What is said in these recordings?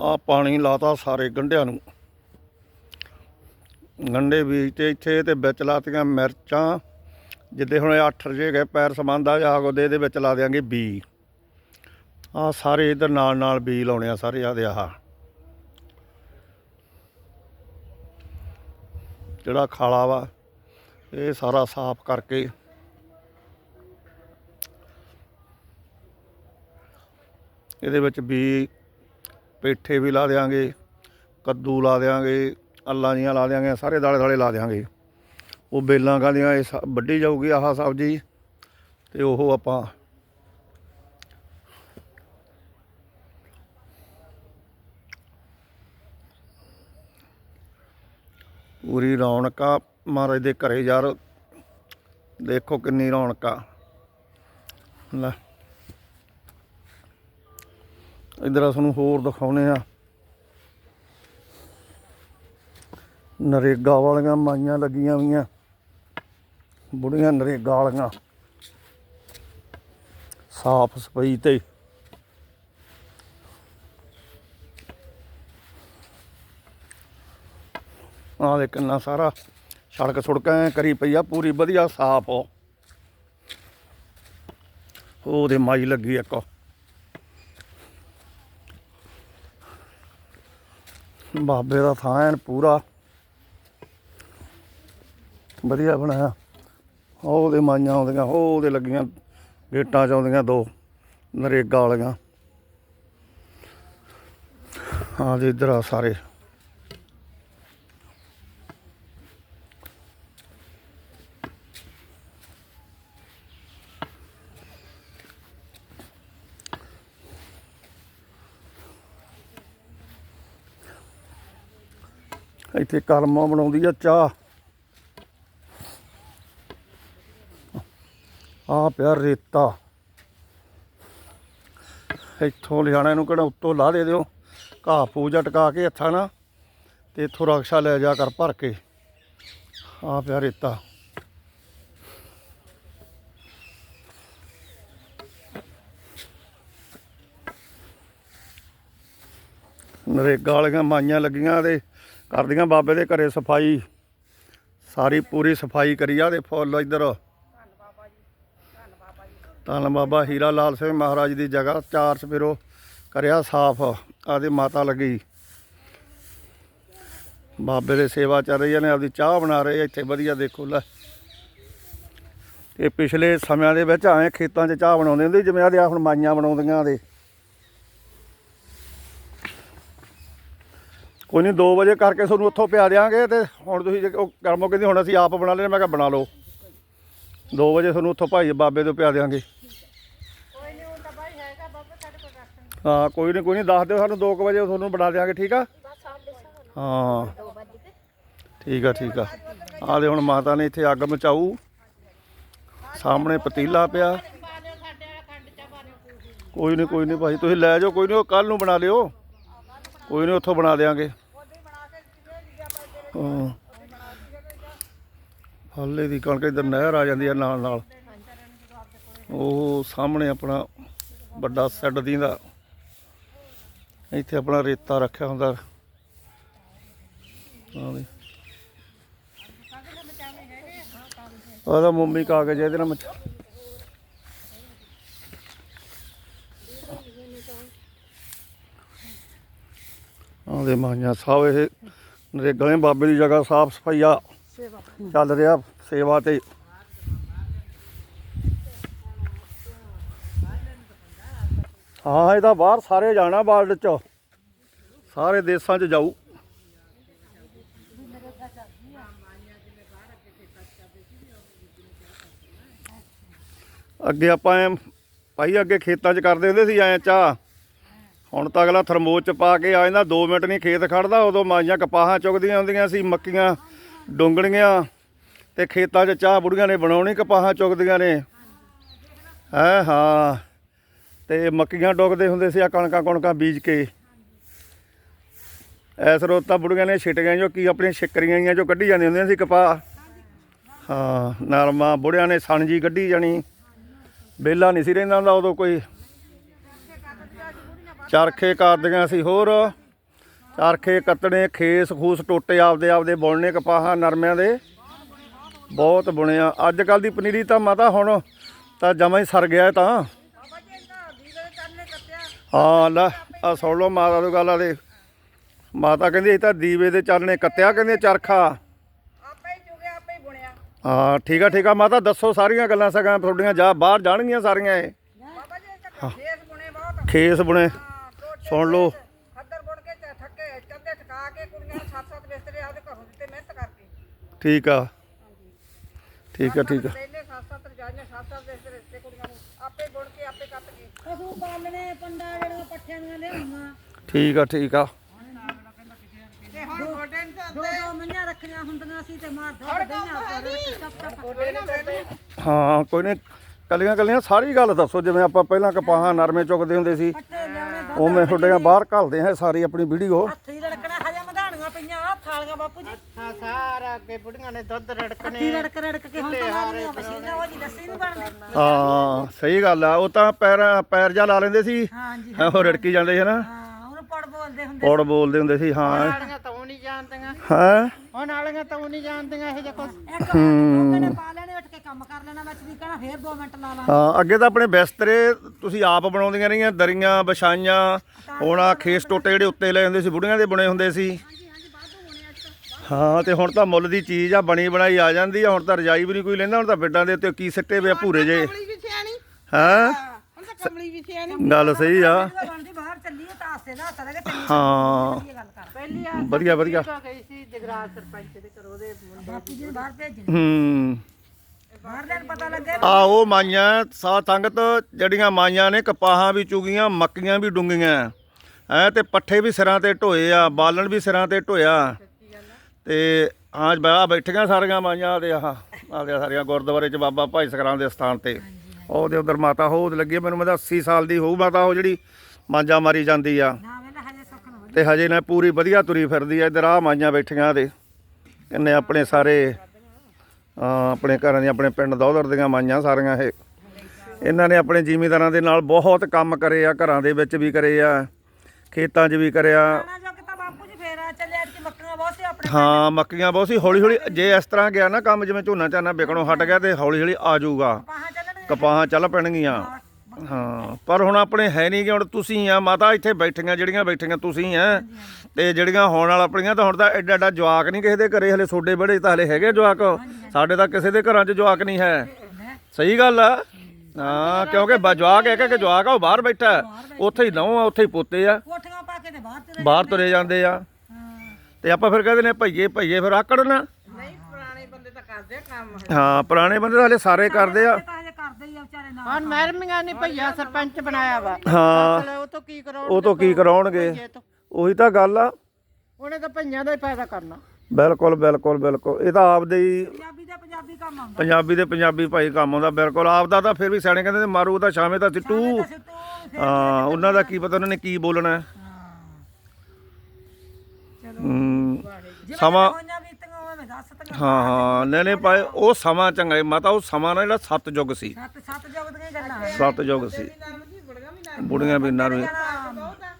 ਆ ਪਾਣੀ ਲਾਤਾ ਸਾਰੇ ਗੰਢਿਆਂ ਨੂੰ। ਗੰਢੇ ਬੀਜ ਤੇ ਇੱਥੇ ਤੇ ਵਿੱਚ ਲਾਤੀਆਂ ਮਿਰਚਾਂ, ਜਿੱਦੇ ਹੁਣ 8 ਰਜੇ ਗਏ, ਪੈਰ ਸਮਾਂਦਾ ਜਾਗ ਉਹਦੇ ਇਹਦੇ ਵਿੱਚ ਲਾ ਦਿਆਂਗੇ ਬੀ ਆ ਸਾਰੇ ਇਧਰ ਨਾਲ ਨਾਲ ਬੀ ਲਾਉਣੇ ਆ ਸਾਰੇ ਆ ਦੇ ਆਹ। ਜਿਹੜਾ ਖਾਲਾ ਵਾ, ਇਹ ਸਾਰਾ ਸਾਫ਼ ਕਰਕੇ ਇਹਦੇ ਵਿੱਚ ਬੀ ਪੇਠੇ ਵੀ ਲਾ ਦੇਾਂਗੇ ਕੱਦੂ ਲਾ ਦੇਾਂਗੇ ਅੱਲਾਂ ਜੀਆਂ ਲਾ ਦੇਾਂਗੇ ਸਾਰੇ ਦਾਲੇ ਦਾਲੇ ਲਾ ਦੇਾਂਗੇ ਉਹ ਬੇਲਾਂ ਕਾਹਦੀਆਂ, ਇਹ ਸ- ਵੱਢੀ ਜਾਊਗੀ ਆਹ ਸਬਜ਼ੀ ਤੇ ਉਹ ਆਪਾਂ ਪੂਰੀ ਰੌਣਕ ਆ ਮਹਾਰਾਜ ਦੇ ਘਰੇ ਯਾਰ, ਦੇਖੋ ਕਿੰਨੀ ਰੌਣਕ ਲੈ। ਇਧਰ ਤੁਹਾਨੂੰ ਹੋਰ ਦਿਖਾਉਨੇ ਆ। ਨਰੇਗਾ ਵਾਲੀਆਂ ਮਾਈਆਂ ਲੱਗੀਆਂ ਹੋਈਆਂ। ਬੁੜੀਆਂ ਨਰੇਗਾ ਵਾਲੀਆਂ। ਸਾਫ਼ ਸਫ਼ਾਈ ਤੇ। ਆਹ ਦੇ ਕਿੰਨਾ ਸਾਰਾ ਸੜਕ ਸੁੜਕਾਂ ਕਰੀ ਪਈ ਆ, ਪੂਰੀ ਵਧੀਆ ਸਾਫ਼। ਉਹਦੇ ਮਾਈ ਲੱਗੀ ਇੱਕ। ਬਾਬੇ ਦਾ ਥਾਂ ਐਨ ਪੂਰਾ। ਵਧੀਆ ਬਣਾਇਆ। ਉਹਦੇ ਮਾਈਆਂ ਆਉਂਦੀਆਂ ਉਹਦੇ ਲੱਗੀਆਂ, ਗੇਟਾਂ ਚ ਆਉਂਦੀਆਂ ਦੋ, ਨਰੇਗਾ ਵਾਲੀਆਂ। ਹਾਂ ਜੀ ਇੱਧਰ ਆ ਸਾਰੇ। ਇੱਥੇ ਕਲਮਾ ਬਣਾਉਂਦੀ ਆ ਚਾਹ। ਆ ਪਿਆ ਰੇਤਾ। ਇੱਥੋਂ ਲਿਆਣਾ ਇਹਨੂੰ ਕਿਹੜਾ ਉੱਤੋਂ ਲਾ ਦੇ ਦਿਓ। ਘਾਹ ਪੂਜਾ ਟਕਾ ਕੇ ਹੱਥਾਂ ਨਾ ਤੇ ਇੱਥੋਂ ਰਕਸ਼ਾ ਲੈ ਜਾ ਕਰ ਭਰ ਕੇ। ਆ ਪਿਆ ਰੇਤਾ। ਨਰੇਗਾ ਵਾਲੀਆਂ ਮਾਈਆਂ ਲੱਗੀਆਂ ਤੇ ਕਰਦੀਆਂ ਬਾਬੇ ਦੇ ਘਰੇ ਸਫ਼ਾਈ, ਸਾਰੀ ਪੂਰੀ ਸਫ਼ਾਈ ਕਰੀ ਆ ਦੇ ਫੁੱਲ ਇੱਧਰ। ਧੰਨ ਬਾਬਾ ਹੀਰਾ ਲਾਲ ਸਿੰਘ ਮਹਾਰਾਜ ਦੀ ਜਗ੍ਹਾ, ਚਾਰ ਸਵੇਰੋ ਕਰਿਆ ਸਾਫ਼ ਆਦੇ ਮਾਤਾ ਲੱਗੀ। ਬਾਬੇ ਦੇ ਸੇਵਾ ਚੱਲ ਰਹੀ ਨੇ, ਆਪਦੀ ਚਾਹ ਬਣਾ ਰਹੇ ਇੱਥੇ ਵਧੀਆ ਦੇਖੋ ਲੈ। ਇਹ ਪਿਛਲੇ ਸਮਿਆਂ ਦੇ ਵਿੱਚ ਆਏ ਖੇਤਾਂ 'ਚ ਚਾਹ ਬਣਾਉਂਦੇ ਹੁੰਦੇ ਜਿਵੇਂ ਆਦੇ ਆ ਹੁਣ ਮਾਈਆਂ ਬਣਾਉਂਦੀਆਂ ਦੇ ਕੋਈ ਨਹੀਂ 2 ਵਜੇ ਕਰਕੇ ਤੁਹਾਨੂੰ ਉੱਥੋਂ ਪਿਆ ਦਿਆਂਗੇ ਤੇ ਹੁਣ ਤੁਸੀਂ ਜੇ ਉਹ ਕਰਮੋ ਕਹਿੰਦੀ ਹੁਣ ਅਸੀਂ ਆਪ ਬਣਾ ਲੈਣੇ ਮੈਂ ਕਿਹਾ ਬਣਾ ਲਓ। 2 ਵਜੇ ਤੁਹਾਨੂੰ ਉੱਥੋਂ ਭਾਈ ਬਾਬੇ ਤੋਂ ਪਿਆ ਰਾਸ਼ਨ। ਹਾਂ ਕੋਈ ਨਹੀਂ ਕੋਈ ਨਹੀਂ ਦੱਸ ਦਿਓ ਸਾਨੂੰ 2 ਵਜੇ ਤੁਹਾਨੂੰ ਬਣਾ ਦਿਆਂਗੇ ਠੀਕ ਆ? ਹਾਂ। ਠੀਕ ਆ ਠੀਕ ਆ। ਆ ਦੇ ਹੁਣ ਮਾਤਾ ਨੇ ਇੱਥੇ ਅੱਗ ਮਚਾਊ। ਸਾਹਮਣੇ ਪਤੀਲਾ ਪਿਆ। ਕੋਈ ਨਹੀਂ ਕੋਈ ਨਹੀਂ ਭਾਈ ਤੁਸੀਂ ਲੈ ਜਾਓ ਕੋਈ ਨਹੀਂ ਉਹ ਕੱਲ ਨੂੰ ਬਣਾ ਲਿਓ। ਕੋਈ ਨਹੀਂ ਉੱਥੋਂ ਬਣਾ ਦਿਆਂਗੇ। ਹਾਂ। ਹਾਲੇ ਦੀ ਕਣਕ ਇਧਰ ਨਹਿਰ ਆ ਜਾਂਦੀ ਹੈ ਨਾਲ ਨਾਲ। ਉਹ ਸਾਹਮਣੇ ਆਪਣਾ ਵੱਡਾ ਸੈੱਡ ਦੀਂਦਾ। ਇੱਥੇ ਆਪਣਾ ਰੇਤਾ ਰੱਖਿਆ ਹੁੰਦਾ। ਉਹਦਾ ਮੰਮੀ ਕਾਗਜ਼ ਇਹਦੇ ਨਾਲ ਮਚਾ ਆਦੇ ਮਾਈਆਂ ਸਾਹਿਬ ਇਹ ਨਰੇਗਾ ਦੇ ਬਾਬੇ ਦੀ ਜਗ੍ਹਾ ਸਾਫ਼ ਸਫਾਈਆ ਸੇਵਾ ਚੱਲ ਰਿਹਾ ਸੇਵਾ ਤੇ। ਹਾਂ ਇਹਦਾ ਬਾਹਰ ਸਾਰੇ ਜਾਣਾ ਵਰਲਡ ਚ। ਸਾਰੇ ਦੇਸ਼ਾਂ ਚ ਜਾਊ। ਅੱਗੇ ਆਪਾਂ ਐਂ, ਭਾਈ ਅੱਗੇ ਖੇਤਾਂ 'ਚ ਕਰਦੇ ਹੁੰਦੇ ਸੀ ਐਂ ਚਾਹ ਹੁਣ ਤਾਂ ਅਗਲਾ ਥਰਮੋਸ 'ਚ ਪਾ ਕੇ ਆ ਜਾਂਦਾ 2 ਮਿੰਟ ਨਹੀਂ ਖੇਤ ਖੜਦਾ, ਉਦੋਂ ਮਾਈਆਂ ਕਪਾਹਾਂ ਚੁਗਦੀਆਂ ਹੁੰਦੀਆਂ ਸੀ, ਮੱਕੀਆਂ ਡੁੰਗਣੀਆਂ ਤੇ ਖੇਤਾਂ 'ਚ ਚਾਹ ਬੁੜੀਆਂ ਨੇ ਬਣਾਉਣੀ, ਕਪਾਹਾਂ ਚੁਗਦੀਆਂ ਨੇ। ਹੈ, ਹਾਂ। ਤੇ ਮੱਕੀਆਂ ਡੁੱਗਦੇ ਹੁੰਦੇ ਸੀ, ਆ ਕਣਕਾਂ ਕਣਕਾਂ ਬੀਜ ਕੇ। ਐਸ ਰੋਤ ਤਾਂ ਬੁੜੀਆਂ ਨੇ ਛਿਟੀਆਂ ਜੋ ਕੀ ਆਪਣੀਆਂ ਛਿੱਕਰੀਆਂ ਜੀਆਂ ਜੋ ਕੱਢੀ ਜਾਂਦੀਆਂ ਹੁੰਦੀਆਂ ਸੀ ਕਪਾਹ। ਹਾਂ ਨਰਮਾ ਬੁੜਿਆਂ ਨੇ ਸਣਜੀ ਕੱਢੀ ਜਾਣੀ। ਬੇਲਾ ਨਹੀਂ ਸੀ ਰਹਿੰਦਾ ਹੁੰਦਾ ਉਦੋਂ ਕੋਈ। ਚਰਖੇ ਕਰਦੀਆਂ ਸੀ ਹੋਰ। ਚਰਖੇ ਕੱਤਣੇ ਖੇਸ ਖੂਸ ਟੋਟੇ ਆਪਦੇ ਆਪਦੇ ਬੁਣਨੇ ਕਪਾਹਾਂ ਨਰਮਿਆਂ ਦੇ। ਬਹੁਤ ਬੁਣਿਆ। ਅੱਜ ਕੱਲ ਦੀ ਪਨੀਰੀ ਤਾਂ ਮਾਤਾ ਹੁਣ ਤਾਂ ਜਮਾ ਹੀ ਸਰ ਗਿਆ ਤਾਂ। ਹਾਂ ਲੈ ਆ ਸੁਣ ਲਓ ਮਾਤਾ ਦੀ ਗੱਲ ਆ ਦੇ ਮਾਤਾ ਕਹਿੰਦੀ ਇਹ ਤਾਂ ਦੀਵੇ ਦੇ ਚਾਨਣੇ ਕੱਤਿਆ ਕਹਿੰਦੇ ਚਰਖਾ। ਆਪੇ ਹੀ ਚੁਗਿਆ ਆਪੇ ਹੀ ਬੁਣਿਆ। ਹਾਂ ਠੀਕ ਆ ਠੀਕ ਆ। ਮਾਤਾ ਦੱਸੋ ਸਾਰੀਆਂ ਗੱਲਾਂ ਸਗਾਂ ਤੁਹਾਡੀਆਂ ਜਾ ਬਾਹਰ ਜਾਣਗੀਆਂ ਸਾਰੀਆਂ ਇਹ? ਖੇਸ ਬੁਣੇ। ਸੁਣ ਲਓ। ਖੱਦਰ ਬੁਣ ਕੇ ਤੇ ਥੱਕੇ ਕੰਦੇ ਟਕਾ ਕੇ ਕੁੜੀਆਂ ਨੂੰ ਸੱਤ ਸੱਤ ਬਿਸਤਰੇ ਆਪਦੇ ਘਰੋਂ ਦਿੱਤੇ ਮਿਹਨਤ ਕਰਕੇ। ਠੀਕ ਆ। ਠੀਕ ਆ ਠੀਕ ਆ। ਪਹਿਲੇ ਸੱਤ ਸੱਤ ਰਜਾਈਆਂ ਸੱਤ ਸੱਤ ਬਿਸਤਰੇ ਦਿੱਤੇ ਕੁੜੀਆਂ ਨੂੰ। ਆਪੇ ਬੁਣ ਕੇ ਆਪੇ ਕੱਟ ਕੇ। ਪਸ਼ੂ ਪਾਲਣੇ ਪੰਡਾ ਜਿਹੜੀਆਂ ਪੱਠਿਆਂ ਦੀਆਂ ਲਿਆਉਣਾ ਠੀਕ ਆ ਠੀਕ ਆ। ਤੇ ਹੁਣ ਗੋਡੇ ਨੂੰ ਤਾਂ ਦੋ ਦੋ ਮੰਝਾਂ ਰੱਖੀਆਂ ਹੁੰਦੀਆਂ ਸੀ ਤੇ ਮਾਰ ਦੋ ਦਈਆਂ ਗੋਡੇ ਨੂੰ ਤਾਂ ਹਾਂ ਕੋਈ ਨਹੀਂ ਕੱਲੀਆਂ ਕੱਲੀਆਂ ਸਾਰੀ ਗੱਲ ਦੱਸੋ ਜਿਵੇਂ ਆਪਾਂ ਪਹਿਲਾਂ ਕਪਾਹਾਂ ਨਰਮੇ ਚੁੱਕਦੇ ਹੁੰਦੇ ਸੀ ਉਵੇਂ ਤੁਹਾਡੇ ਬਾਹਰ ਘੱਲਦੇ ਆ ਸਾਰੀ ਆਪਣੀ ਵੀਡੀਓ। ਹੱਥੀ ਰੜਕਣਾ ਹਜੇ ਮਧਾਣੀਆਂ ਪਈਆਂ ਆ ਥਾਲੀਆਂ ਬਾਪੂ ਜੀ। ਹਾਂ ਸਾਰਾ ਅੱਗੇ ਬੁੜੀਆਂ ਨੇ ਦੁੱਧ ਰੜਕਣੇ। ਹੱਥੀ ਰੜਕ ਰੜਕ ਕੇ ਹੁਣ ਤਾਂ ਮਾਰੀਆਂ ਮਸ਼ੀਨਾਂ ਉਹ ਜੀ ਲੱਸੀ ਨਹੀਂ ਬਣਦੀ। ਹਾਂ ਸਹੀ ਗੱਲ ਆ ਉਹ ਤਾਂ ਪੈਰ ਪੈਰ ਜਾ ਲਾ ਲੈਂਦੇ ਸੀ ਹਾਂਜੀ ਉਹ ਰੜਕੀ ਜਾਂਦੇ ਸੀ ਨਾ। ਹਾਂ ਉਹਨੂੰ ਪੜ ਬੋਲਦੇ ਹੁੰਦੇ ਪੌੜ ਬੋਲਦੇ ਹੁੰਦੇ ਸੀ ਹਾਂ। ਤਾਂ ਉਹ ਨਹੀਂ ਜਾਣਦੀਆਂ। ਹਾਂ? ਹੁਣ ਵਾਲੀਆਂ ਤਾਂ ਉਹ ਨਹੀਂ ਜਾਣਦੀਆਂ ਇਹ ਜਿਹਾ ਕੁਛ। ਇੱਕ ਵਾਰ ਨੇ ਪਾ ਲੈਣੇ ਉੱਠ ਕੇ ਕੰਮ ਕਰ ਲੈਣਾ ਵਿੱਚ ਵੀ ਕਹਣਾ ਫੇਰ 2 ਮਿੰਟ ਲਾ ਲਾ ਹਾਂ ਅੱਗੇ ਤਾਂ ਆਪਣੇ ਬਿਸਤਰੇ ਤੁਸੀਂ ਆਪ ਬਣਾਉਂਦੀਆਂ ਰਹੀਆਂ ਦਰੀਆਂ ਵਿਛਾਈਆਂ ਹੁਣ ਆ ਖੇਸ ਟੋਟੇ ਜਿਹੜੇ ਉੱਤੇ ਲੈ ਜਾਂਦੇ ਸੀ ਬੁੜੀਆਂ ਦੇ ਬਣੇ ਹੁੰਦੇ ਸੀ। ਹਾਂ ਤੇ ਹੁਣ ਤਾਂ ਮੁੱਲ ਦੀ ਚੀਜ਼ ਆ ਬਣੀ ਬਣਾਈ ਆ ਜਾਂਦੀ ਆ ਹੁਣ ਤਾਂ ਰਜਾਈ ਵੀ ਨਹੀਂ ਕੋਈ ਲੈਂਦਾ ਹੁਣ ਤਾਂ ਬੈੱਡਾਂ ਦੇ ਉੱਤੇ ਕੀ ਸਿੱਟੇ ਵੇ ਭੂਰੇ ਜੇ। ਹਾਂ? ਹੁਣ ਤਾਂ ਕਮਲੀ ਵੀ ਸਿਆਣੀ। ਗੱਲ ਸਹੀ ਆ। ਤਾਂ ਹੱਥ ਲਗੇ ਚੰਗੀ ਹਾਂ। ਵਧੀਆ ਗੱਲ ਕਰ। ਪਹਿਲੀ ਆ ਵਧੀਆ ਵਧੀਆ। ਤਾਂ ਗਈ ਸੀ ਜਗਰਾਜ ਸਰਪੰਚ ਦੇ ਘਰੋਂ ਦੇ ਮੁੰਡੇ ਬਾਪੂ ਜੀ ਨੂੰ ਬਾਹਰ ਭੇਜਣ ਹੂੰ। ਬਾਹਰ ਦੇ ਪਤਾ ਲੱਗੇ ਆ ਉਹ ਮਾਈਆਂ ਸਾ ਸੰਗਤ ਜਿਹੜੀਆਂ ਮਾਈਆਂ ਨੇ ਕਪਾਹਾਂ ਵੀ ਚੁਗੀਆਂ ਮੱਕੀਆਂ ਵੀ ਡੁੰਗੀਆਂ। ਐ ਤੇ ਪੱਠੇ ਵੀ ਸਿਰਾਂ ਤੇ ਢੋਏ ਆ ਬਾਲਣ ਵੀ ਸਿਰਾਂ ਤੇ ਢੋਇਆ। ਤੇ ਆਜ ਬਾ ਬੈਠੀਆਂ ਸਾਰੀਆਂ ਮਾਈਆਂ ਦੇ ਆਹ ਆਦੇ ਸਾਰੀਆਂ ਗੁਰਦੁਆਰੇ ਚ ਬਾਬਾ ਭਾਈ ਸਕਰਾਂ ਦੇ ਸਥਾਨ ਤੇ। ਉਹਦੇ ਉਧਰ ਮਾਤਾ ਹੋਦ ਲੱਗੀ ਮੈਨੂੰ ਮਤਲਬ 80 ਸਾਲ ਦੀ ਹੋਊ ਮਾਤਾ ਉਹ ਜਿਹੜੀ। ਮਾਂਜਾ ਮਾਰੀ ਜਾਂਦੀ ਆ। ਤੇ ਹਜੇ ਨਾ ਪੂਰੀ ਵਧੀਆ ਤੁਰੀ ਫਿਰਦੀ ਆ ਇਧਰ ਆ ਮਾਈਆਂ ਬੈਠੀਆਂ ਦੇ। ਇਹਨੇ ਆਪਣੇ ਸਾਰੇ ਆਪਣੇ ਘਰਾਂ ਦੀਆਂ ਆਪਣੇ ਪਿੰਡ ਦੌਦਰ ਦੀਆਂ ਮਾਈਆਂ ਸਾਰੀਆਂ ਇਹ। ਇਹਨਾਂ ਨੇ ਆਪਣੇ ਜ਼ਿਮੀਂਦਾਰਾਂ ਦੇ ਨਾਲ ਬਹੁਤ ਕੰਮ ਕਰੇ ਆ ਘਰਾਂ ਦੇ ਵਿੱਚ ਵੀ ਕਰੇ ਆ ਖੇਤਾਂ 'ਚ ਵੀ ਕਰਿਆ। ਤਾਂ ਹਾਂ ਮੱਕੀਆਂ ਬਹੁਤ ਸੀ ਹੌਲੀ ਹੌਲੀ ਜੇ ਇਸ ਤਰ੍ਹਾਂ ਗਿਆ ਨਾ ਕੰਮ ਜਿਵੇਂ ਝੋਨਾ ਝਾਨਾ ਵਿਕਣੋਂ ਹਟ ਗਿਆ ਤੇ ਹੌਲੀ ਹੌਲੀ ਆ ਜਾਊਗਾ। ਕਪਾਹਾਂ ਚੱਲ ਪੈਣਗੀਆਂ। ਹਾਂ ਪਰ ਹੁਣ ਆਪਣੇ ਹੈ ਨਹੀਂ ਕਿ ਹੁਣ ਤੁਸੀਂ ਆ ਮਾਤਾ ਇੱਥੇ ਬੈਠੀਆਂ ਜਿਹੜੀਆਂ ਬੈਠੀਆਂ ਤੁਸੀਂ ਆ ਤੇ ਜਿਹੜੀਆਂ ਹੋਣ ਵਾਲ ਆਪਣੀਆਂ ਤਾਂ ਹੁਣ ਤਾਂ ਐਡਾ ਐਡਾ ਜਵਾਕ ਨਹੀਂ ਕਿਸੇ ਦੇ ਘਰੇ ਹਲੇ ਛੋਡੇ ਬੜੇ ਤਾਂ ਹਲੇ ਹੈਗੇ ਜਵਾਕ। ਸਾਡੇ ਤਾਂ ਕਿਸੇ ਦੇ ਘਰਾਂ 'ਚ ਜਵਾਕ ਨਹੀਂ ਹੈ। ਸਹੀ ਗੱਲ ਆ? ਹਾਂ ਕਿਉਂਕਿ ਬ- ਜਵਾਕ ਇੱਕ ਇੱਕ ਜਵਾਕ ਆ ਉਹ ਬਾਹਰ ਬੈਠਾ ਹੈ। ਉੱਥੇ ਹੀ ਨਹੁੰ ਆ ਉੱਥੇ ਹੀ ਪੋਤੇ ਆ। ਕੋਠੀਆਂ ਪਾ ਕੇ ਤੇ ਬਾਹਰ ਚਲੇ ਬਾਹਰ ਤੁਰੇ ਜਾਂਦੇ ਆ। ਹਾਂ। ਤੇ ਆਪਾਂ ਫਿਰ ਕਹਿੰਦੇ ਨੇ ਭਈਏ ਭਈਏ ਫਿਰ ਆਕੜ ਨਾ। ਨਹੀਂ ਪੁਰਾਣੇ ਬੰਦੇ ਤਾਂ ਕਰਦੇ ਆ ਕੰਮ। ਹਾਂ ਪੁਰਾਣੇ ਬੰਦੇ ਤਾਂ ਹਲੇ ਸਾਰੇ ਕਰਦੇ ਆ। ਤਾਂ ਕਰਦੇ ਹੀ ਆ ਵਿਚਾਰੇ ਨਾਲ। ਹੁਣ ਮਹਿਰਮੀਆਂ ਨੇ ਭਈਆ ਸਰਪੰਚ ਬਣਾਇਆ ਵਾ। ਹਾਂ। ਚਲੋ ਉਹ ਤੋਂ ਕੀ ਕਰਾਉਣ ਉਹ ਤੋਂ ਕੀ ਕਰਾਉਣਗੇ ਭਈਏ ਤੋਂ? ਉਹੀ ਤਾਂ ਗੱਲ ਆ। ਉਹਨੇ ਤਾਂ ਭਈਆਂ ਦਾ ਹੀ ਫਾਇਦਾ ਕਰਨਾ। ਬਿਲਕੁਲ ਬਿਲਕੁਲ ਬਿਲਕੁਲ। ਇਹ ਤਾਂ ਆਪਦੇ ਹੀ ਪੰਜਾਬੀ ਦਾ ਪੰਜਾਬੀ ਕੰਮ ਆਉਂਦਾ। ਪੰਜਾਬੀ ਦੇ ਪੰਜਾਬੀ ਭਾਈ ਕੰਮ ਆਉਂਦਾ ਬਿਲਕੁਲ। ਆਪਦਾ ਤਾਂ ਫਿਰ ਵੀ ਸਿਆਣੇ ਕਹਿੰਦੇ ਨੇ ਮਾਰੂ ਤਾਂ ਸ਼ਾਮੇ ਤਾਂ ਸਿੱਟੂ। ਤੂੰ ਹਾਂ ਉਹਨਾਂ ਦਾ ਕੀ ਪਤਾ ਉਹਨਾਂ ਨੇ ਕੀ ਬੋਲਣਾ। ਹੈ। ਹੂੰ। ਸਮਾਂ ਹੋਈਆਂ ਹਾਂ ਹਾਂ। ਨਹੀਂ ਨਹੀਂ ਭਾਈ ਉਹ ਸਮਾਂ ਚੰਗਾ ਹੈ ਮਾਤਾ ਉਹ ਸਮਾਂ ਨਾ ਜਿਹੜਾ ਸੱਤ ਯੁੱਗ ਸੀ। ਸੱਤ ਸੱਤ ਜੁਗ ਦੀਆਂ ਗੱਲਾਂ ਹੈ ਸੱਤ ਯੁੱਗ ਸੀ। ਬੁੜੀਆਂ ਵੀ ਨਰ ਵੀ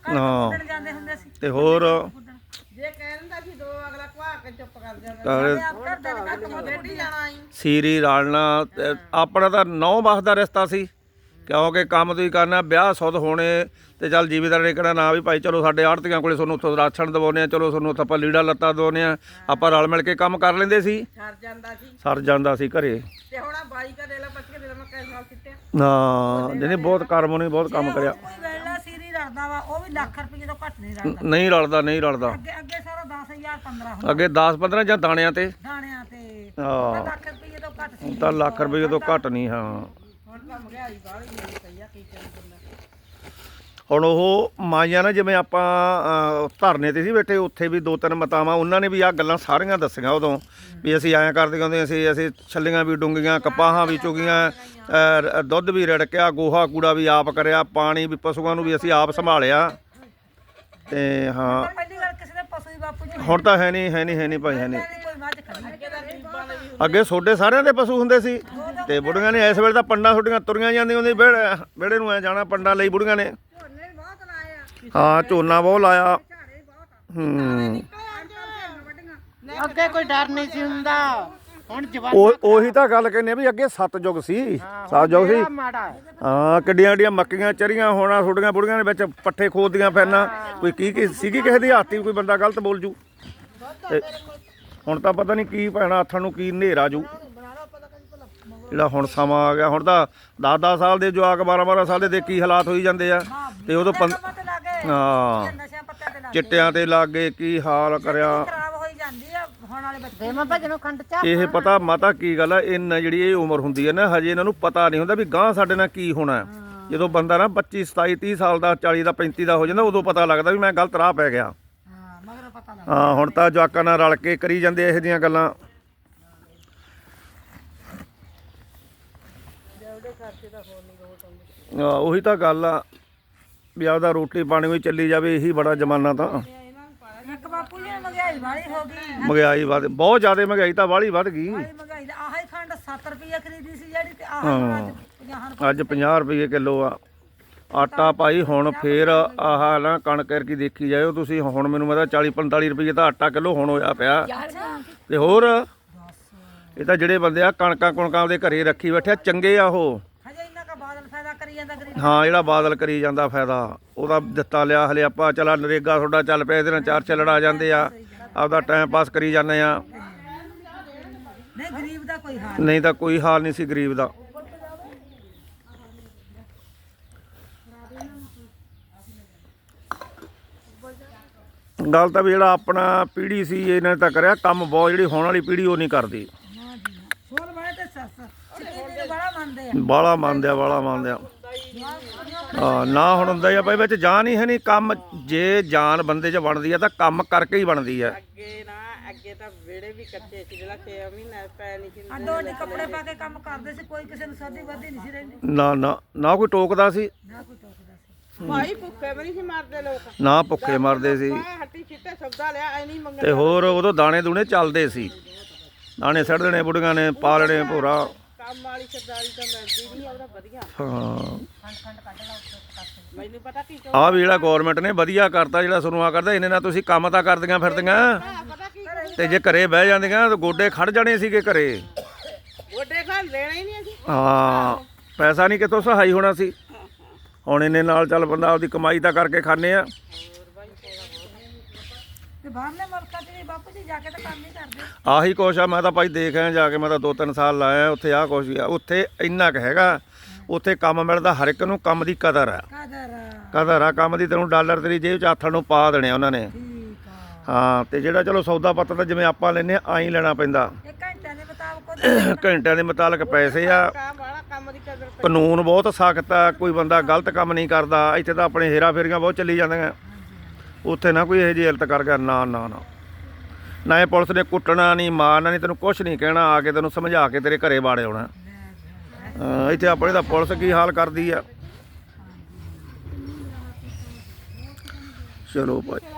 ਹਾਂ। ਜਾਂਦੇ ਹੁੰਦੇ ਸੀ। ਤੇ ਹੋਰ? ਜੇ ਕਹਿੰਦਾ ਸੀ ਦੋ ਅਗਲਾ ਕੁਆ ਕੇ ਚੁੱਪ ਕਰ ਜਾਂਦਾ ਕੱਟ ਜਾਣਾ ਹੀ ਸੀਰੀ ਰਲਣਾ ਤੇ ਆਪਣਾ ਤਾਂ ਨੌ ਬਸ ਦਾ ਰਿਸ਼ਤਾ ਸੀ। ਕਿਉਂਕਿ ਕੰਮ ਤੁਸੀਂ ਕਰਨਾ ਵਿਆਹ ਸੁੱਧ ਹੋਣੇ ਤੇ ਚੱਲ ਜੀਵੀਦਾਰ ਨੇ ਕਹਿਣਾ ਨਾ ਵੀ ਭਾਈ ਚਲੋ ਸਾਡੇ ਆੜਤੀਆਂ ਕੋਲੇ ਤੁਹਾਨੂੰ ਉੱਥੋਂ ਰਾਸ਼ਨ ਦਵਾਉਨੇ ਆ ਚਲੋ ਤੁਹਾਨੂੰ ਉੱਥੋਂ ਆਪਾਂ ਲੀੜਾ ਲੱਤਾ ਦਵਾਉਨੇ ਆ ਆਪਾਂ ਰਲ ਮਿਲ ਕੇ ਕੰਮ ਕਰ ਲੈਂਦੇ ਸੀ। ਛੱਡ ਜਾਂਦਾ ਸੀ। ਸਰ ਜਾਂਦਾ ਸੀ ਘਰੇ। ਤੇ ਹੁਣ ਆ ਬਾਈ ਕਾ ਦੇ ਲਾ ਪੱਚੀ ਦੇ ਲਾ ਮੈਂ ਕੈਸ ਨਾਲ ਕਿੱਤੇ ਹਾਂ ਜਿਹਨੇ ਬਹੁਤ ਕਰਮ ਨੇ ਬਹੁਤ ਕੰਮ ਕਰਿਆ। ਕੋਈ ਵੇਲਾ ਸੀਰੀ ਰੜਦਾ ਵਾ ਉਹ ਵੀ ਲੱਖ ਰੁਪਏ ਤੋਂ ਘੱਟ ਨਹੀਂ ਰੜਦਾ ਨਹੀਂ ਰਲਦਾ ਨਹੀਂ ਰਲਦਾ। ਅੱਗੇ ਅੱਗੇ ਸਾਰਾ 10000 15 ਹੁੰਦਾ ਅੱਗੇ 10 15 ਜਾਂ ਦਾਣਿਆਂ ਤੇ। ਦਾਣਿਆਂ ਤੇ। ਹਾਂ। ਲੱਖ ਰੁਪਏ ਤੋਂ ਘੱਟ ਸੀ। ਤਾਂ ਲੱਖ ਰੁਪਏ ਤੋਂ ਘੱਟ ਨਹੀਂ ਹਾਂ। ਹੁਣ ਬਾਹਲੀ ਆ ਕੀ ਉਹ ਮਾਈਆਂ ਨਾ ਜਿਵੇਂ ਆਪਾਂ ਅਹ, ਧਰਨੇ ਤੇ ਸੀ ਬੈਠੇ ਉੱਥੇ ਵੀ ਦੋ ਤਿੰਨ ਮਤਾਵਾਂ ਉਹਨਾਂ ਨੇ ਵੀ ਆਹ ਗੱਲਾਂ ਸਾਰੀਆਂ ਦੱਸੀਆਂ ਉਦੋਂ ਵੀ ਅਸੀਂ ਐਂ ਕਰਦੇ ਕਹਿੰਦੇ ਅਸੀਂ ਅਸੀਂ ਛੱਲੀਆਂ ਵੀ ਡੁੰਗੀਆਂ ਕਪਾਹਾਂ ਵੀ ਚੁਗੀਆਂ ਅਹ, ਦੁੱਧ ਵੀ ਰੜਕਿਆ ਗੋਹਾ ਕੂੜਾ ਵੀ ਆਪ ਕਰਿਆ ਪਾਣੀ ਵੀ ਪਸ਼ੂਆਂ ਨੂੰ ਵੀ ਅਸੀਂ ਆਪ ਸੰਭਾਲਿਆ। ਤੇ ਹਾਂ। ਪਹਿਲੀ ਗੱਲ ਕਿਸੇ ਦੇ ਪਸ਼ੂ ਹੀ ਬਾਪੂ ਜੀ ਹੁਣ ਤਾਂ ਹੈ ਨਹੀਂ ਹੈ ਨਹੀਂ ਹੈ ਨਹੀਂ ਭਾਈ ਹੈ ਨਹੀਂ। ਅੱਗੇ ਛੋਡੇ ਸਾਰਿਆਂ ਦੇ ਪਸ਼ੂ ਹੁੰਦੇ ਸੀ ਤੇ ਬੁੜੀਆਂ ਨੇ ਇਸ ਵੇਲੇ ਤਾਂ ਪੰਡਾਂ ਛੋਟੀਆਂ ਤੁਰੀਆਂ ਜਾਂਦੀਆਂ ਹੁੰਦੀਆਂ ਵਿਹੜੇ ਵਿਹੜੇ ਨੂੰ ਐ ਜਾਣਾ ਪੰਡਾਂ ਲਈ ਬੁੜੀਆਂ ਨੇ। ਹਾਂ ਝੋਨਾ ਬਹੁਤ ਲਾਇਆ। ਹੂੰ। ਅੱਗੇ ਕੋਈ ਡਰ ਨਹੀਂ ਸੀ ਹੁੰਦਾ। ਹੁਣ ਜਵਾਨ ਉਹ ਉਹੀ ਤਾਂ ਗੱਲ ਕਹਿੰਦੇ ਆ ਵੀ ਅੱਗੇ ਸੱਤ ਯੁੱਗ ਸੀ। ਸੱਤ ਯੁੱਗ ਸੀ। ਹੈ। ਕਿੱਡੀਆਂ ਕਿੱਡੀਆਂ ਮੱਕੀਆਂ ਚਰੀਆਂ ਹੋਣਾ ਛੋਟੀਆਂ ਬੁੜੀਆਂ ਦੇ ਵਿੱਚ ਪੱਠੇ ਖੋਦਦੀਆਂ ਫਿਰਨਾ। ਕੋਈ ਕੀ ਕੀ ਸੀਗੀ ਕਿਸੇ ਦੀ ਹਾਤੀ ਕੋਈ ਬੰਦਾ ਗਲਤ ਬੋਲ ਜੂ। ਹੁਣ ਤਾਂ ਪਤਾ ਨਹੀਂ ਕੀ ਪੈਣਾ ਹੱਥਾਂ ਨੂੰ ਕੀ ਹਨੇਰਾ ਜੂ। ਜਿਹੜਾ ਹੁਣ ਸਮਾਂ ਆ ਗਿਆ ਹੁਣ ਤਾਂ 10-10 ਸਾਲ ਦੇ ਜਵਾਕ 12-12 ਸਾਲ ਦੇ ਦੇ ਕੀ ਹਾਲਾਤ ਹੋਈ ਜਾਂਦੇ ਆ। ਤੇ ਉਦੋਂ ਹਾਂ ਨਸ਼ਿਆਂ ਪੱਤਿਆਂ ਤੇ ਲੱਗੇ ਚਿੱਟਿਆਂ ਤੇ ਲੱਗ ਗਏ ਕੀ ਹਾਲ ਕਰਿਆ। ਖਰਾਬ ਹੋਈ ਜਾਂਦੀ ਆ ਹੁਣ ਵਾਲੇ ਬੱਚੇ ਦੇਵਾਂ ਭਜਨੋਂ ਖੰਡ ਚਾ ਇਹ ਪਤਾ ਮਾਤਾ ਕੀ ਗੱਲ ਆ ਇਹਨਾਂ ਜਿਹੜੀ ਇਹ ਉਮਰ ਹੁੰਦੀ ਹੈ ਨਾ ਹਜੇ ਇਹਨਾਂ ਨੂੰ ਪਤਾ ਨਹੀਂ ਹੁੰਦਾ ਵੀ ਗਾਂ ਸਾਡੇ ਨਾਲ ਕੀ ਹੋਣਾ। ਜਦੋਂ ਬੰਦਾ ਨਾ 25 27 30 ਸਾਲ ਦਾ 40 ਦਾ 35 ਦਾ ਹੋ ਜਾਂਦਾ ਉਦੋਂ ਪਤਾ ਲੱਗਦਾ ਵੀ ਮੈਂ ਗਲਤ ਰਾਹ ਪੈ ਗਿਆ। ਹਾਂ ਹੁਣ ਤਾਂ ਜਵਾਕਾਂ ਨਾਲ ਰਲ ਕੇ ਕਰੀ ਜਾਂਦੇ ਇਹੋ ਜਿਹੀਆਂ ਗੱਲਾਂ। ਉਹੀ ਤਾਂ ਗੱਲ ਆ ਵੀ ਆਪਦਾ ਰੋਟੀ ਪਾਣੀ ਵੀ ਚੱਲੀ ਜਾਵੇ ਇਹੀ ਬੜਾ ਜ਼ਮਾਨਾ ਤਾਂ। ਇੱਕ ਬਾਪੂ ਜੀ ਮਹਿੰਗਾਈ ਵਾਲੀ ਹੋ ਗਈ। ਮਹਿੰਗਾਈ ਵੱਧ ਬਹੁਤ ਜ਼ਿਆਦਾ ਮਹਿੰਗਾਈ ਤਾਂ ਵਾਲੀ ਵੱਧ ਗਈ। ਮਹਿੰਗਾਈ ਦਾ ਆਹੀ ਖੰਡ 7 ਰੁਪਏ ਖਰੀਦੀ ਸੀ ਜਿਹੜੀ ਤੇ ਆਹ ਹਾਂ। ਅੱਜ 50 ਅੱਜ 50 ਰੁਪਏ ਕਿਲੋ ਆ। ਆਟਾ ਭਾਈ ਹੁਣ ਫੇਰ ਆਹ ਨਾ ਕਣਕ ਕੀ ਦੇਖੀ ਜਾਇਓ ਤੁਸੀਂ ਹੁਣ ਮੈਨੂੰ ਮਤਲਬ 40 45 ਰੁਪਏ ਤਾਂ ਆਟਾ ਕਿਲੋ ਹੁਣ ਹੋਇਆ ਪਿਆ। ਤੇ ਹੋਰ ਇਹ ਤਾਂ ਜਿਹੜੇ ਬੰਦੇ ਆ ਕਣਕਾਂ ਕੁਣਕਾਂ ਦੇ ਘਰੇ ਰੱਖੀ ਬੈਠੇ ਆ, ਚੰਗੇ ਆ ਉਹ। ਹਜੇ ਇੰਨਾ ਕਾ ਬਾਦਲ ਫਾਇਦਾ ਕਰੀ ਜਾਂਦਾ ਗਰੀਬ ਹਾਂ ਜਿਹੜਾ ਬਾਦਲ ਕਰੀ ਜਾਂਦਾ ਫਾਇਦਾ ਉਹਦਾ ਦਿੱਤਾ ਲਿਆ ਹਲੇ ਆਪਾਂ ਚਲਾ ਨਰੇਗਾ ਤੁਹਾਡਾ ਚੱਲ ਪਿਆ ਇਹਦੇ ਨਾਲ ਚਾਰ ਚੱਲੜ ਆ ਜਾਂਦੇ ਆ ਆਪਦਾ ਟਾਈਮ ਪਾਸ ਕਰੀ ਜਾਂਦੇ ਆ। ਨਹੀਂ ਗਰੀਬ ਦਾ ਕੋਈ ਹਾਲ ਨਹੀਂ ਤਾਂ ਕੋਈ ਹਾਲ ਨਹੀਂ ਸੀ ਗਰੀਬ ਦਾ। ਗੱਲ ਤਾਂ ਵੀ ਜਿਹੜਾ ਆਪਣਾ ਪੀੜ੍ਹੀ ਸੀ ਇਹਨਾਂ ਨੇ ਤਾਂ ਕਰਿਆ ਕੰਮ ਬਹੁਤ ਜਿਹੜੀ ਹੋਣ ਵਾਲੀ ਪੀੜ੍ਹੀ ਉਹ ਨਹੀਂ ਕਰਦੀ। ਸੋਲ ਤੇ ਸੱਸ ਬੜਾ ਮੰਨਦੇ ਆ ਬਾਲਾ ਮੰਨਦੇ ਆ। ਬਾਲਾ ਮੰਨਦੇ ਆ ਹਾਂ ਨਾ ਹੁਣ ਹੁੰਦਾ ਆ ਭਾਈ ਵਿੱਚ ਜਾਨ ਹੀ ਹੈ ਨਹੀਂ ਕੰਮ ਜੇ ਜਾਨ ਬੰਦੇ 'ਚ ਬਣਦੀ ਆ ਤਾਂ ਕੰਮ ਕਰਕੇ ਹੀ ਬਣਦੀ ਆ। ਅੱਗੇ ਨਾ ਅੱਗੇ ਤਾਂ ਵਿਹੜੇ ਵੀ ਕੱਚੇ ਸੀ ਜਿਹੜਾ 6 ਮਹੀਨੇ ਪੈ ਨਹੀਂ ਸੀ ਅੱਡੋ ਅੱਡੀ ਕੱਪੜੇ ਪਾ ਕੇ ਕੰਮ ਕਰਦੇ ਸੀ ਕੋਈ ਕਿਸੇ ਨੂੰ ਸਾਦੀ ਵਾਦੀ ਨਹੀਂ ਸੀ ਰਹਿੰਦੀ। ਨਾ ਨਾ ਨਾ ਕੋਈ ਟੋਕਦਾ ਸੀ। ਨਾ ਕੋਈ ਟੋਕਦਾ ਸੀ ਭਾਈ ਭੁੱਖੇ ਵੀ ਨਹੀਂ ਸੀ ਮਰਦੇ ਲੋਕ। ਨਾ ਭੁੱਖੇ ਮਰਦੇ ਸੀ। ਆਹ ਹੱਟੀ ਛਿੱਟੇ ਸੌਦਾ ਲਿਆ ਐ ਨਹੀਂ ਮੰਗਣ ਤੇ ਹੋਰ ਉਦੋਂ ਦਾਣੇ ਦੂਣੇ ਚੱਲਦੇ ਸੀ। ਦਾਣੇ ਸੜ ਦੇਣੇ ਬੁੜੀਆਂ ਨੇ ਪਾ ਲੈਣੇ ਭੋਰਾ। ਕੰਮ ਵਾਲੀ ਸਰਦਾਰੀ ਤਾਂ ਮਿਲਦੀ ਨਹੀਂ ਉਹਦਾ ਵਧੀਆ। ਹਾਂ। ਮੈਨੂੰ ਪਤਾ ਕੀ ਚੋ ਆ ਵੀ ਜਿਹੜਾ ਗਵਰਨਮੈਂਟ ਨੇ ਵਧੀਆ ਕਰਤਾ ਜਿਹੜਾ ਸੁਣਵਾ ਕਰਦਾ ਇਹਨੇ ਨਾਲ ਤੁਸੀਂ ਕੰਮ ਤਾਂ ਕਰਦੀਆਂ ਫਿਰਦੀਆਂ। ਤੇ ਜੇ ਘਰੇ ਬਹਿ ਜਾਂਦੀਆਂ ਤਾਂ ਗੋਡੇ ਖੜ ਜਾਣੇ ਸੀਗੇ ਘਰੇ। ਗੋਡੇ ਖਾਣ ਲੈਣਾ ਹੀ ਨਹੀਂ ਅਸੀਂ। ਹਾਂ ਪੈਸਾ ਨਹੀਂ ਕਿਤੋਂ ਸਹਾਈ ਹੋਣਾ ਸੀ। ਹੁਣ ਇਹਨੇ ਨਾਲ ਚੱਲ ਬੰਦਾ ਆਪਦੀ ਕਮਾਈ ਤਾਂ ਕਰਕੇ ਖਾਣੇ ਆ। ਤੇ ਬਾਹਰਲੇ ਮੁਲਕਾਂ 'ਚ ਵੀ ਬਾਪੂ ਜੀ ਜਾ ਕੇ ਤਾਂ ਕੰਮ ਹੀ ਕਰਦੇ। ਆਹੀ ਕੁਛ ਆ ਮੈਂ ਤਾਂ ਭਾਈ ਦੇਖ ਆਇਆ ਜਾ ਕੇ ਮੈਂ ਤਾਂ ਦੋ ਤਿੰਨ ਸਾਲ ਲਾਇਆ ਉੱਥੇ ਆਹ ਕੁਛ ਹੀ ਆ। ਉੱਥੇ ਇੰਨਾ ਕੁ ਹੈਗਾ ਉੱਥੇ ਕੰਮ ਮਿਲਦਾ ਹਰ ਇੱਕ ਨੂੰ ਕੰਮ ਦੀ ਕਦਰ ਆ। ਕਾਦਰ ਕਦਰ ਆ ਕੰਮ ਦੀ ਤੈਨੂੰ ਡਾਲਰ ਤੇਰੀ ਜੇਬ 'ਚ ਹੱਥਾਂ ਨੂੰ ਪਾ ਦੇਣੇ ਉਹਨਾਂ ਨੇ। ਠੀਕ ਆ। ਹਾਂ ਤੇ ਜਿਹੜਾ ਚਲੋ ਸੌਦਾ ਪੱਤਰ ਤਾਂ ਜਿਵੇਂ ਆਪਾਂ ਲੈਨੇ ਆ ਆਈ ਲੈਣਾ ਪੈਂਦਾ। ਇਹ ਘੰਟਿਆਂ ਦੇ ਮੁਤਾਬਕ ਘੰਟਿਆਂ ਦੇ ਪੈਸੇ ਆ ਕੰਮ ਵਾਲਾ ਕੰਮ ਦੀ ਕਦਰ ਕਾਨੂੰਨ ਬਹੁਤ ਸਖਤ ਆ, ਕੋਈ ਬੰਦਾ ਗਲਤ ਕੰਮ ਨਹੀਂ ਕਰਦਾ, ਇੱਥੇ ਤਾਂ ਆਪਣੇ ਹੇਰਾ ਫੇਰੀਆਂ ਬਹੁਤ ਚੱਲੀ ਜਾਂਦੀਆਂ। ਉੱਥੇ ਨਾ ਕੋਈ ਇਹੋ ਜਿਹੀ ਹਾਲਤ ਕਰ ਗਿਆ, ਨਾ ਨਾ ਨਾ। ਨਾ ਇਹ ਪੁਲਿਸ ਨੇ ਕੁੱਟਣਾ ਨਹੀਂ ਮਾਰਨਾ ਨਹੀਂ ਤੈਨੂੰ ਕੁਝ ਨਹੀਂ ਕਹਿਣਾ, ਆ ਕੇ ਤੈਨੂੰ ਸਮਝਾ ਕੇ ਤੇਰੇ ਘਰੇ ਬਾੜੇ ਆਉਣਾ। ਇੱਥੇ ਆਪਣੇ ਤਾਂ ਪੁਲਿਸ ਕੀ ਹਾਲ ਕਰਦੀ ਆ। ਚਲੋ ਭਾਈ।